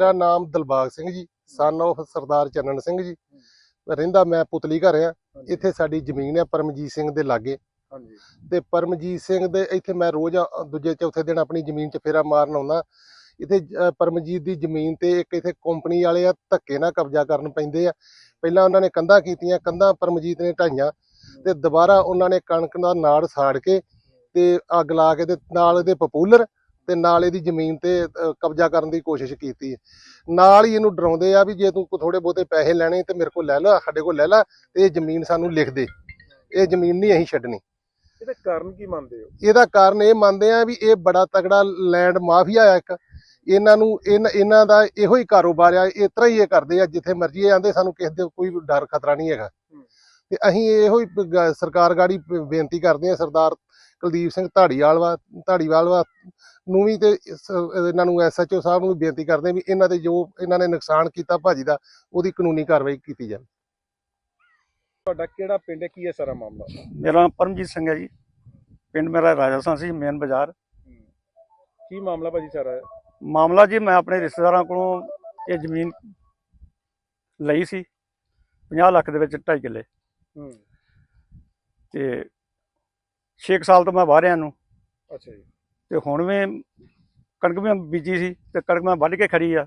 ਮੇਰਾ ਨਾਮ ਦਿਲਬਾਗ ਸਿੰਘ ਜੀ ਸਨ of ਸਰਦਾਰ ਚੰਨਣ ਸਿੰਘ ਜੀ। ਰਹਿੰਦਾ ਮੈਂ ਪੁਤਲੀ ਘਰ ਆ। ਇੱਥੇ ਸਾਡੀ ਜ਼ਮੀਨ ਹੈ ਪਰਮਜੀਤ ਸਿੰਘ ਦੇ ਲਾਗੇ। ਹਾਂਜੀ। ਤੇ ਪਰਮਜੀਤ ਸਿੰਘ ਦੇ ਇੱਥੇ ਮੈਂ ਰੋਜ਼ ਦੂਜੇ ਚੌਥੇ ਦਿਨ ਆਪਣੀ ਜ਼ਮੀਨ 'ਚ ਫੇਰਾ ਮਾਰਨ ਆਉਂਦਾ। ਇੱਥੇ ਪਰਮਜੀਤ ਦੀ ਜ਼ਮੀਨ ਤੇ ਇੱਕ ਇੱਥੇ ਕੰਪਨੀ ਵਾਲੇ ਆ ਧੱਕੇ ਨਾਲ ਕਬਜ਼ਾ ਕਰਨ ਪੈਂਦੇ ਆ। ਪਹਿਲਾਂ ਉਹਨਾਂ ਨੇ ਕੰਧਾਂ ਕੀਤੀਆਂ ਕੰਧਾਂ ਪਰਮਜੀਤ ਨੇ ਢਾਈਆਂ। ਤੇ ਦੁਬਾਰਾ ਉਹਨਾਂ ਨੇ ਕਣਕ ਦਾ ਨਾੜ ਸਾੜ ਕੇ ਤੇ ਅੱਗ ਲਾ ਕੇ ਤੇ ਨਾਲ ਇਹਦੇ ਪਪੂਲਰ ਤੇ ਨਾਲ ਇਹਦੀ ਜ਼ਮੀਨ ਤੇ ਅ, ਕਬਜ਼ਾ ਕਰਨ ਦੀ ਕੋਸ਼ਿਸ਼ ਕੀਤੀ। ਨਾਲ ਹੀ ਇਹਨੂੰ ਡਰਾਉਂਦੇ ਆ ਵੀ ਜੇ ਤੂੰ ਥੋੜੇ ਬਹੁਤੇ ਪੈਸੇ ਲੈਣੇ ਤੇ ਮੇਰੇ ਕੋਲ ਲੈ ਲੈ ਸਾਡੇ ਕੋਲ ਲੈ ਲੈ ਤੇ ਇਹ ਜ਼ਮੀਨ ਸਾਨੂੰ ਲਿਖ ਦੇ। ਇਹ ਜ਼ਮੀਨ ਨਹੀਂ ਅਸੀਂ ਛੱਡਣੀ। ਇਹਦਾ ਕਾਰਨ ਕੀ ਮੰਨਦੇ ਹੋ? ਇਹਦਾ ਕਾਰਨ ਇਹ ਮੰਨਦੇ ਆ ਵੀ ਇਹ ਬੜਾ ਤਗੜਾ ਲੈਂਡ ਮਾਫੀਆ ਆ ਇੱਕ। ਇਹਨਾਂ ਨੂੰ ਇਹਨਾਂ ਦਾ ਇਹੋ ਹੀ ਕਾਰੋਬਾਰ ਆ ਇਸ ਤਰ੍ਹਾਂ ਹੀ ਇਹ ਕਰਦੇ ਆ ਜਿੱਥੇ ਮਰਜ਼ੀ ਇਹ ਆਂਦੇ ਸਾਨੂੰ ਕਿਸੇ ਦੇ ਕੋਈ ਡਰ ਖਤਰਾ ਨਹੀਂ ਹੈਗਾ। ਤੇ ਅਸੀਂ ਇਹੋ ਹੀ ਪ- ਗ- ਸਰਕਾਰ ਗਾੜੀ ਬੇਨਤੀ ਕਰਦੇ ਆ ਸਰਦਾਰ ਕੁਲਦੀਪ ਸਿੰਘ ਢਾੜੀਵਾਲ ਵਾ ਢਾੜੀਵਾਲ ਵਾ ਨੂੰ ਵੀ ਤੇ ਇਹਨਾਂ ਨੂੰ ਐਸਐਚਓ ਸਾਹਿਬ ਨੂੰ ਬੇਨਤੀ ਕਰਦੇ ਆ ਵੀ ਇਹਨਾਂ ਦੇ ਜੋ ਇਹਨਾਂ ਨੇ ਨੁਕਸਾਨ ਕੀਤਾ ਭਾਜੀ ਦਾ ਉਹਦੀ ਕਾਨੂੰਨੀ ਕਾਰਵਾਈ ਕੀਤੀ ਜਾਵੇ। ਤੁਹਾਡਾ ਕਿਹੜਾ ਪਿੰਡ ਹੈ? ਕੀ ਹੈ ਸਾਰਾ ਮਾਮਲਾ? ਮੇਰਾ ਨਾਮ ਪਰਮਜੀਤ ਸਿੰਘ ਹੈ ਜੀ। ਪਿੰਡ ਮੇਰਾ ਰਾਜਸਥਾਨ ਸੀ ਮੇਨ ਬਾਜ਼ਾਰ। ਕੀ ਮਾਮਲਾ ਭਾਜੀ ਸਾਰਾ? ਮਾਮਲਾ ਜੀ ਮੈਂ ਆਪਣੇ ਰਿਸ਼ਤੇਦਾਰਾਂ ਕੋਲੋਂ ਇਹ ਜ਼ਮੀਨ ਲਈ ਸੀ 50 ਲੱਖ ਦੇ ਵਿੱਚ 2.5 ਕਿੱਲੇ। ਹੂੰ। ਤੇ 6 ਸਾਲ ਤੋਂ ਮੈਂ ਵਾਰਿਆਂ ਨੂੰ। ਅੱਛਾ ਜੀ। ਤੇ ਹੁਣ ਵੀ ਕਣਕ ਵੀ ਬੀਜੀ ਸੀ ਤੇ ਕਣਕ ਮੈਂ ਵੱਢ ਕੇ ਖੜੀ ਆ।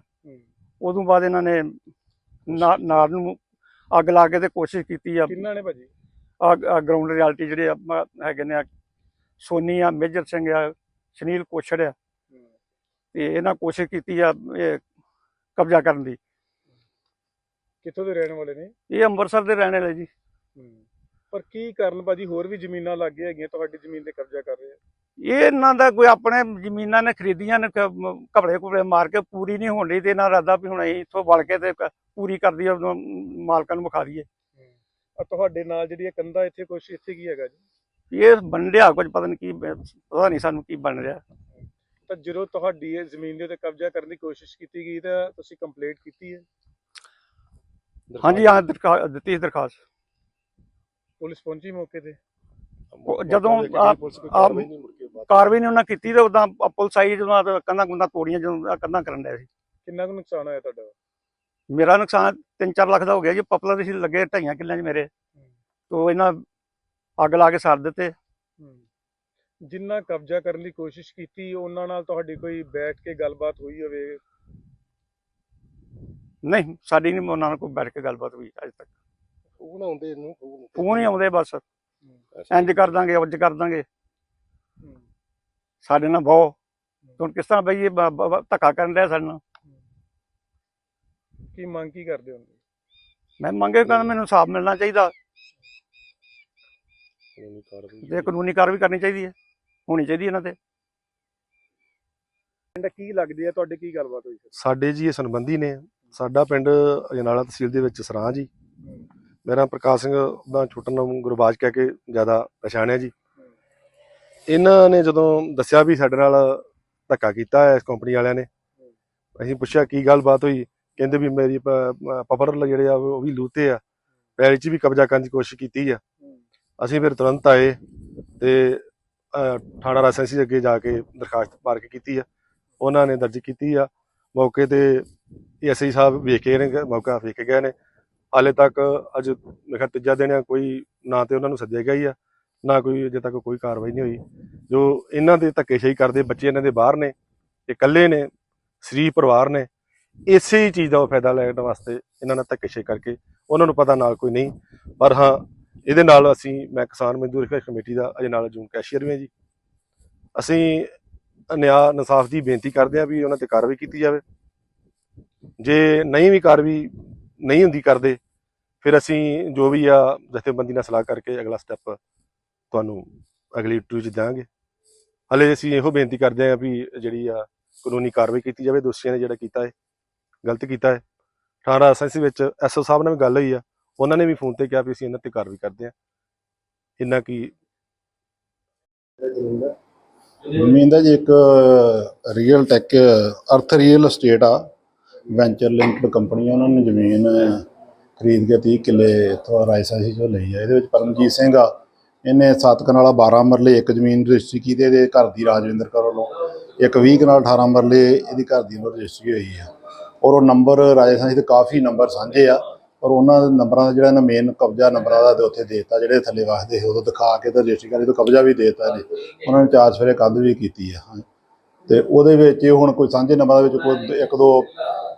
ਉਦੋਂ ਬਾਅਦ ਇਹਨਾਂ ਨੇ ਨਾ- ਨਾੜ ਨੂੰ ਅੱਗ ਲਾ ਕੇ ਤੇ ਕੋਸ਼ਿਸ਼ ਕੀਤੀ ਆ। ਕਿੰਨਾ ਨੇ ਭਾਜੀ? ਆ ਗਰਾਊਂਡ ਰਿਐਲਿਟੀ ਜਿਹੜੇ ਹੈਗੇ ਨੇ ਆ, ਸੋਨੀ ਆ ਮੇਜਰ ਸਿੰਘ ਆ ਸੁਨੀਲ ਕੋਛੜ ਆ। ਤੇ ਇਹਨਾਂ ਕੋਸ਼ਿਸ਼ ਕੀਤੀ ਆ ਇਹ ਕਬਜ਼ਾ ਕਰਨ ਦੀ। ਕਿੱਥੋਂ ਦੇ ਰਹਿਣ ਵਾਲੇ ਨੇ? ਇਹ ਅੰਮ੍ਰਿਤਸਰ ਦੇ ਰਹਿਣ ਵਾਲੇ ਜੀ। ਪਰ ਕੀ ਕਾਰਨ ਭਾਜੀ? ਹੋਰ ਵੀ ਜ਼ਮੀਨਾਂ ਲੱਗ ਗਈਆਂ ਹੈਗੀਆਂ ਤੁਹਾਡੀ ਜ਼ਮੀਨ ਤੇ ਕਬਜ਼ਾ ਕਰ ਰਹੇ ਆ। ਇਹ ਇਹਨਾਂ ਦਾ ਕੋਈ ਆਪਣੇ ਜ਼ਮੀਨਾਂ ਨੇ ਖਰੀਦੀਆਂ ਨੇ ਘਪੜੇ ਘੁਪੜੇ ਮਾਰ ਕੇ ਪੂਰੀ ਨਹੀਂ ਹੋਣ ਤੇ ਇਹਨਾਂ ਇਰਾਦਾ ਵੀ ਹੁਣ ਅਸੀਂ ਇੱਥੋਂ ਵੜ ਕੇ ਤੇ ਪੂਰੀ ਕਰਦੀ ਮਾਲਕਾਂ ਨੂੰ ਵਿਖਾ ਦਈਏ। ਆ ਤੁਹਾਡੇ ਨਾਲ ਜਿਹੜੀ ਇਹ ਕੰਧਾ ਇੱਥੇ ਕੁਛ ਇੱਥੇ ਕੀ ਹੈਗਾ ਜੀ? ਇਹ ਬਣ ਰਿਹਾ ਕੁਝ ਪਤਾ ਨਹੀਂ ਕੀ ਪਤਾ ਨਹੀਂ ਸਾਨੂੰ ਕੀ ਬਣ ਰਿਹਾ। ਤਾਂ ਜਦੋਂ ਤੁਹਾਡੀ ਇਹ ਜ਼ਮੀਨ ਦੇ ਉੱਤੇ ਕਬਜ਼ਾ ਕਰਨ ਦੀ ਕੋਸ਼ਿਸ਼ ਕੀਤੀ ਗਈ ਤਾਂ ਤੁਸੀਂ ਕੰਪਲੇਂਟ ਕੀਤੀ ਹੈ? ਹਾਂਜੀ ਹਾਂ ਦਿੱਤੀ ਦਰਖਾਸਤ। ਪੁਲਿਸ ਪਹੁੰਚੀ ਮੌਕੇ ਤੇ? ਉਹ ਜਦੋਂ ਆ- ਆ- ਕਾਰਵਾਈ ਨਹੀਂ ਉਹਨਾਂ ਕੀਤੀ ਤੇ ਉਦਾਂ ਪੁਲਿਸ ਆਈ ਜਦੋਂ ਆ ਕੰਧਾਂ ਕੁੰਧਾਂ ਤੋੜੀਆਂ ਜਦੋਂ ਕੰਧਾਂ ਕਰਨ ਡਿਆ ਸੀ। ਕਿੰਨਾ ਕੁ ਨੁਕਸਾਨ ਹੋਇਆ ਤੁਹਾਡਾ? ਮੇਰਾ ਨੁਕਸਾਨ 3-4 ਲੱਖ ਦਾ ਹੋ ਗਿਆ ਜੀ ਪਪਲਰ ਸੀ ਲੱਗੇ ਢਾਈਆਂ ਕਿੱਲਿਆਂ 'ਚ ਮੇਰੇ। ਤੋਂ ਇਹਨਾਂ ਅੱਗ ਲਾ ਕੇ ਸਾੜ ਦਿੱਤੇ। ਜਿੰਨਾ ਕਬਜ਼ਾ ਕਰਨ ਦੀ ਕੋਸ਼ਿਸ਼ ਕੀਤੀ ਉਹਨਾਂ ਨਾਲ ਤੁਹਾਡੀ ਕੋਈ ਬੈਠ ਕੇ ਗੱਲਬਾਤ ਹੋਈ ਹੋਵੇ? ਨਹੀਂ ਸਾਡੀ ਨਹੀਂ ਉਹਨਾਂ ਨਾਲ ਕੋਈ ਬੈਠ ਕੇ ਗੱਲਬਾਤ ਹੋਈ ਅੱਜ ਤੱਕ। ਫੋਨ ਆਉਂਦੇ ਇਹਨੂੰ ਫੋਨ ਹੀ ਆਉਂਦੇ ਬਸ। ਇੰਜ ਕਰ ਦਾਂਗੇ ਉੱਜ ਕਰ ਦਾਂਗੇ। ਸਾਡੇ ਨਾਲ ਬਹੁ। ਹੁਣ ਕਿਸ ਤਰ੍ਹਾਂ ਬਈ ਇਹ ਬ- ਬ- ਬ- ਧੱਕਾ ਕਰਨ ਰਿਹਾ ਸਾਡੇ ਨਾਲ? ਕੀ ਮੰਗ ਕੀ ਕਰਦੇ ਹੋ? ਮੈਂ ਮੰਗੇ ਕਹਿੰਦਾ ਮੈਨੂੰ ਇਨਸਾਫ ਮਿਲਣਾ ਚਾਹੀਦਾ। ਤੇ ਕਾਨੂੰਨੀ ਕਾਰਵਾਈ ਕਰਨੀ ਚਾਹੀਦੀ ਹੈ ਹੋਣੀ ਚਾਹੀਦੀ ਇਹਨਾਂ ਤੇ। ਪਿੰਡ ਕੀ ਲੱਗਦੀ ਹੈ? ਤੁਹਾਡੀ ਕੀ ਗੱਲਬਾਤ ਹੋਈ? ਸਾਡੇ ਜੀ ਇਹ ਸੰਬੰਧੀ ਨੇ। ਸਾਡਾ ਪਿੰਡ ਅਜਨਾਲਾ ਤਹਿਸੀਲ ਦੇ ਵਿੱਚ ਸਰਾਂ ਜੀ। ਮੇਰਾ ਪ੍ਰਕਾਸ਼ ਸਿੰਘ ਦਾ ਛੋਟਾ ਨਾਮ ਗੁਰਬਾਜ ਕਹਿ ਕੇ ਜ਼ਿਆਦਾ ਪਛਾਣਿਆ ਜੀ। ਇਹਨਾਂ ਨੇ ਜਦੋਂ ਦੱਸਿਆ ਵੀ ਸਾਡੇ ਨਾਲ ਧੱਕਾ ਕੀਤਾ ਹੈ ਇਸ ਕੰਪਨੀ ਵਾਲਿਆਂ ਨੇ ਅਸੀਂ ਪੁੱਛਿਆ ਕੀ ਗੱਲਬਾਤ ਹੋਈ ਕਹਿੰਦੇ ਵੀ ਮੇਰੀ ਪਪਰ ਜਿਹੜੇ ਆ ਉਹ ਵੀ ਲੂਤੇ ਆ ਪੈਰ 'ਚ ਵੀ ਕਬਜ਼ਾ ਕਰਨ ਦੀ ਕੋਸ਼ਿਸ਼ ਕੀਤੀ ਆ। ਅਸੀਂ ਫਿਰ ਤੁਰੰਤ ਆਏ ਤੇ ਅਹ, ਥਾਣਾ ਰਾਜਸੈਂਸੀ ਅੱਗੇ ਜਾ ਕੇ ਦਰਖਾਸਤ ਪਾਰਕ ਕੀਤੀ ਆ। ਉਹਨਾਂ ਨੇ ਦਰਜ ਕੀਤੀ ਆ। ਮੌਕੇ ਤੇ ਐਸਆਈ ਸਾਹਿਬ ਵੇਖ ਕੇ ਨੇ ਮੌਕਾ ਵੇਖ ਕੇ ਗਏ ਨੇ। ਹਾਲੇ ਤੱਕ ਅੱਜ ਮੈਂ ਕਿਹਾ ਤੀਜਾ ਦਿਨ ਆ, ਕੋਈ ਨਾ ਤੇ ਉਹਨਾਂ ਨੂੰ ਸੱਦਿਆ ਗਿਆ ਹੀ ਆ, ਨਾ ਕੋਈ ਅਜੇ ਤੱਕ ਕੋਈ ਕਾਰਵਾਈ ਨਹੀਂ ਹੋਈ। ਜੋ ਇਹਨਾਂ ਦੇ ਧੱਕੇਸ਼ਾਹੀ ਕਰਦੇ ਬੱਚੇ ਇਹਨਾਂ ਦੇ ਬਾਹਰ ਨੇ, ਇਹ ਇਕੱਲੇ ਨੇ, ਸਰੀਰ ਪਰਿਵਾਰ ਨੇ, ਇਸੇ ਹੀ ਚੀਜ਼ ਦਾ ਉਹ ਫਾਇਦਾ ਲੈਣ ਵਾਸਤੇ ਇਹਨਾਂ ਨਾਲ ਧੱਕੇਸ਼ਾਹੀ ਕਰਕੇ ਉਹਨਾਂ ਨੂੰ ਪਤਾ ਨਾਲ ਕੋਈ ਨਹੀਂ। ਪਰ ਹਾਂ, ਇਹਦੇ ਨਾਲ ਅਸੀਂ, ਮੈਂ ਕਿਸਾਨ ਮਜ਼ਦੂਰ ਹਿਫਾਜ਼ਤ ਕਮੇਟੀ ਦਾ ਅਜੇ ਨਾਲ ਜੂਨ ਕੈਸ਼ੀਅਰ ਵੀ ਹਾਂ ਜੀ। ਅਸੀਂ ਨਿਆਂ ਇਨਸਾਫ ਦੀ ਬੇਨਤੀ ਕਰਦੇ ਹਾਂ ਵੀ ਉਹਨਾਂ ਤੇ ਕਾਰਵਾਈ ਕੀਤੀ ਜਾਵੇ। ਜੇ ਨਹੀਂ ਵੀ ਕਾਰਵਾਈ ਨਹੀਂ ਹੁੰਦੀ ਕਰਦੇ ਫਿਰ ਅਸੀਂ ਜੋ ਵੀ ਆ ਜਥੇਬੰਦੀ ਨਾਲ ਸਲਾਹ ਕਰਕੇ ਅਗਲਾ ਸਟੈਪ ਤੁਹਾਨੂੰ ਅਗਲੀ ਟੂ ਚ ਦਿਆਂਗੇ। ਹਲੇ ਅਸੀਂ ਇਹੋ ਬੇਨਤੀ ਕਰਦੇ ਹਾਂ ਵੀ ਜਿਹੜੀ ਆ ਕਾਨੂੰਨੀ ਕਾਰਵਾਈ ਕੀਤੀ ਜਾਵੇ, ਦੋਸ਼ੀਆਂ ਨੇ ਜਿਹੜਾ ਕੀਤਾ ਹੈ ਗਲਤ ਕੀਤਾ ਹੈ ਥਾਣਾ ਐਸਐਸਸੀ ਵਿੱਚ ਐਸਓ ਸਾਹਿਬ ਨਾਲ ਵੀ ਗੱਲ ਹੋਈ ਆ, ਉਹਨਾਂ ਨੇ ਵੀ ਫੋਨ ਤੇ ਕਿਹਾ ਵੀ ਅਸੀਂ ਇਹਨਾਂ ਤੇ ਕਾਰਵਾਈ ਕਰਦੇ ਹਾਂ। ਇੰਨਾ ਕੀ ਜ਼ਮੀਨ ਜੀ, ਇੱਕ real tech earth real estate ਆ ਵੈਂਚਰ ਲਿੰਕਡ ਕੰਪਨੀ ਆ, ਉਹਨਾਂ ਨੇ ਜ਼ਮੀਨ ਖਰੀਦ ਕੇ 30 ਕਿੱਲੇ ਇੱਥੋਂ ਰਾਜਸਾਹੀ ਚੋਂ ਲਈ ਆ। ਇਹਦੇ ਵਿੱਚ ਪਰਮਜੀਤ ਸਿੰਘ ਆ। ਇਹਨੇ 7 ਕਨਾਲਾ 12 ਮਰਲੇ, ਇੱਕ ਜ਼ਮੀਨ ਰਜਿਸਟਰੀ ਕੀਤੀ ਇਹਦੇ ਘਰ ਦੀ ਰਾਜਵਿੰਦਰ ਕੌਰ ਵੱਲੋਂ ਇੱਕ 20 ਕਨਾਲ 18 ਮਰਲੇ ਇਹਦੀ ਘਰ ਦੀ ਵੱਲੋਂ ਰਜਿਸਟਰੀ ਹੋਈ ਆ। ਔਰ ਉਹ ਨੰਬਰ ਰਾਜਸਥਾਨ ਦੇ ਕਾਫੀ ਨੰਬਰ ਸਾਂਝੇ ਆ। ਔਰ ਉਹਨਾਂ ਦੇ ਨੰਬਰਾਂ ਦਾ ਜਿਹੜਾ ਨਾ ਮੇਨ ਕਬਜ਼ਾ ਨੰਬਰਾਂ ਦਾ ਤੇ ਉੱਥੇ ਦੇਤਾ, ਜਿਹੜੇ ਥੱਲੇ ਵਾਸਤੇ ਸੀ, ਉਦੋਂ ਦਿਖਾ ਕੇ ਤਾਂ ਰਜਿਸਟਰੀ ਕਰੀ ਤੇ ਕਬਜ਼ਾ ਵੀ ਦੇਤਾ ਨੇ ਉਹਨਾਂ ਨੇ ਚਾਰ ਸਵੇਰੇ ਕੰਧ ਵੀ ਕੀਤੀ ਆ। ਹਾਂ। ਤੇ ਉਹਦੇ ਵਿੱਚ ਹੁਣ ਕੋਈ ਸਾਂਝੇ ਨੰਬਰਾਂ ਦੇ ਵਿੱਚ ਕੋਈ ਇੱਕ ਦੋ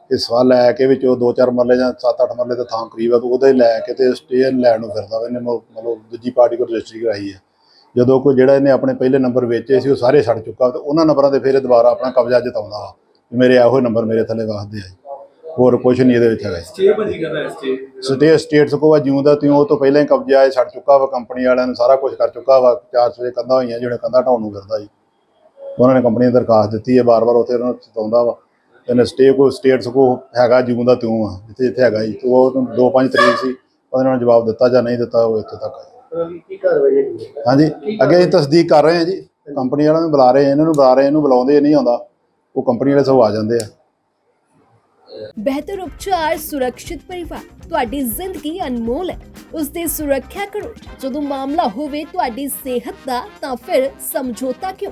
ਹਿੱਸਾ ਲੈ ਕੇ ਵਿੱਚ ਉਹ ਦੋ ਚਾਰ ਮਰਲੇ ਜਾਂ ਸੱਤ ਅੱਠ ਮਰਲੇ ਦਾ ਥਾਂ ਕਰੀਬ ਆ ਤੇ ਉਹਦੇ ਲੈ ਕੇ ਤੇ ਸਟੇ ਲੈਣ ਨੂੰ ਫਿਰਦਾ ਵਾ ਇਹਨੇ ਮ- ਮਤਲਬ ਦੂਜੀ ਪਾਰਟੀ ਕੋਲ ਰਜਿਸਟਰੀ ਕਰਾਈ ਹੈ ਜਦੋਂ ਕੋਈ ਜਿਹੜਾ ਇਹਨੇ ਆਪਣੇ ਪਹਿਲੇ ਨੰਬਰ ਵੇਚੇ ਸੀ ਉਹ ਸਾਰੇ ਛੱਡ ਚੁੱਕਾ ਤੇ ਉਹਨਾਂ ਨੰਬਰਾਂ ਤੇ ਫਿਰ ਇਹ ਦੁਬਾਰਾ ਆਪਣਾ ਕਬਜ਼ਾ ਜਤਾਉਂਦਾ ਵਾ ਵੀ ਮੇਰੇ ਇਹੋ ਨੰਬਰ ਮੇਰੇ ਥੱਲੇ ਵਾਸਦੇ ਆ ਹੋਰ ਕੁਝ ਨਹੀਂ ਇਹਦੇ ਵਿੱਚ ਹੈਗਾ ਜੀ। ਸਟੇ ਭਾਜੀ ਕਰਦਾ ਹੈ ਸਟੇ। ਸਟੇ ਸਟੇਟਸ ਕੋ ਵਾ ਜਿਉਂ ਦਾ ਤਿਉਂ ਉਹ ਤੋਂ ਪਹਿਲਾਂ ਹੀ ਕਬਜ਼ਾ ਇਹ ਛੱਡ ਚੁੱਕਾ ਵਾ ਕੰਪਨੀ ਵਾਲਿਆਂ ਨੇ ਸਾਰਾ ਕੁਝ ਕਰ ਚੁੱਕਾ ਵਾ ਚਾਰ ਸਵੇਰੇ ਕੰਧਾਂ ਹੋਈਆਂ ਜਿਹੜੇ ਕੰਧਾਂ ਢਾਉਣ ਨੂੰ ਫਿਰਦਾ ਜੀ। ਉਹਨਾਂ ਨੇ ਕੰਪਨੀ ਨੂੰ ਦਰਖਾਸਤ ਦਿੱਤੀ ਹੈ ਬਾਰ-ਬਾਰ ਉੱਥੇ ਉਹਨਾਂ ਨੂੰ ਸਤਾਉਂਦਾ ਵਾ। ਇਹਨੇ ਸਟੇ ਕੋ ਸਟੇਟਸ ਕੋ ਹੈਗਾ ਜਿਉਂ ਦਾ ਤਿਉਂ ਆ ਜਿੱਥੇ ਜਿੱਥੇ ਹੈਗਾ ਜੀ। ਤੇ ਉਹ 2-5 ਤਰੀਕ ਸੀ ਉਹਦੇ ਨਾਲ ਜਵਾਬ ਦਿੱਤਾ ਜਾਂ ਨਹੀਂ ਦਿੱਤਾ ਉਹ ਇੱਥੇ ਤੱਕ ਆ ਜੀ। ਕੀ ਕਾਰਵਾਈ ਹੈ ਹਾਂਜੀ ਅੱਗੇ ਅਸੀਂ ਤਸਦੀਕ ਕਰ ਰਹੇ ਹਾਂ ਜੀ। ਕੰਪਨੀ ਵਾਲਿਆਂ ਨੂੰ ਬੁਲਾ ਰਹੇ ਇਹਨਾਂ ਨੂੰ ਬੁਲਾ ਰਹੇ ਇਹਨੂੰ ਬੁਲਾਉਂਦੇ ਨਹੀਂ ਆਉਂਦਾ। ਉਹ ਕੰਪਨੀ ਵਾਲੇ ਸਭ ਆ ਜਾਂਦੇ ਆ। ਬਿਹਤਰ ਉਪਚਾਰ ਸੁਰੱਖਿਅਤ ਪਰਿਵਾਰ ਤੁਹਾਡੀ ਜ਼ਿੰਦਗੀ ਅਨਮੋਲ ਹੈ। ਉਸ ਦੀ ਸੁਰੱਖਿਆ ਕਰੋ। ਜਦੋਂ ਮਾਮਲਾ ਹੋਵੇ ਤੁਹਾਡੀ ਸਿਹਤ ਦਾ ਤਾਂ ਫਿਰ ਸਮਝੌਤਾ ਕਿਉਂ?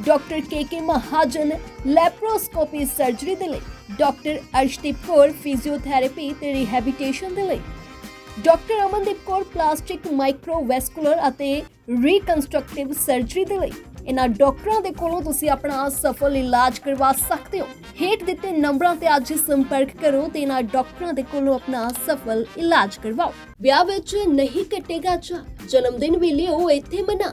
doctor K Mahajan laparoscopy surgery ਦੇ ਲਈ, ਡਾਕਟਰ ਅਰਸ਼ਦੀਪ ਕੌਰ ਫਿਜ਼ੀਓਥੈਰੇਪੀ ਤੇ ਰਿਹੈਬਿਟੇਸ਼ਨ ਦੇ ਲਈ, doctor Amandeep Kaur plastic microvascular ਅਤੇ ਰੀਕਨਸਟਰਕਟਿਵ ਸਰਜਰੀ ਦੇ ਲਈ। ਇਹਨਾਂ ਡਾਕਟਰਾਂ ਦੇ ਕੋਲੋਂ ਤੁਸੀਂ ਆਪਣਾ ਸਫਲ ਇਲਾਜ ਕਰਵਾ ਸਕਦੇ ਹੋ। ਹੇਠ ਦਿੱਤੇ ਨੰਬਰਾਂ ਤੇ ਅੱਜ ਸੰਪਰਕ ਕਰੋ ਤੇ ਇਹਨਾਂ ਡਾਕਟਰਾਂ ਦੇ ਕੋਲੋਂ ਆਪਣਾ ਸਫਲ ਇਲਾਜ ਕਰਵਾਓ। ਵਿਆਹ ਵਿੱਚ ਨਹੀਂ ਕੱਟੇਗਾ ਚਾ ਜਨਮ ਦਿਨ ਵੀ ਲਿਓ ਇੱਥੇ ਮਨਾ।